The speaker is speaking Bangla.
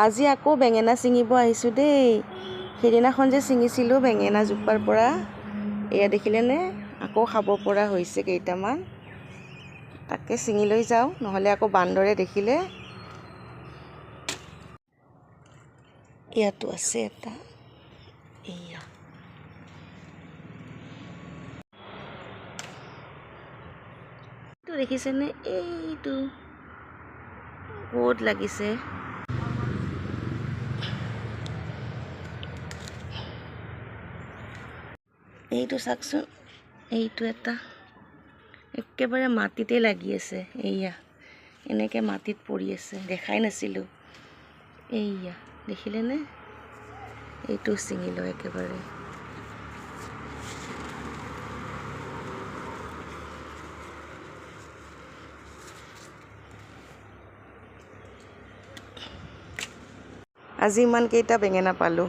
আজি আকৌ বেঙেনা ছিঙিব আহিছোঁ দেই। সেইদিনাখন যে ছিঙিছিলোঁ বেঙেনা জোপাৰ পৰা, এয়া দেখিলেনে আকৌ খাব পৰা হৈছে কেইটামান। তাকে ছিঙি লৈ যাওঁ, নহ'লে আকৌ বান্দৰে দেখিলে। ইয়াতো আছে এটা। এয়া দেখিছেনে? এইটো। ক'ত লাগিছে। এইটো চাওকচোন এইটো এটা। একেবাৰে মাটিতে লাগি আছে, এইয়া। এনেকৈ মাটিত পৰি আছে, দেখাই নাছিলোঁ। এইয়া, দেখিলেনে? এইটো ছিঙি লওঁ একেবাৰে। আজি ইমান কেইটা বেঙেনা পালোঁ।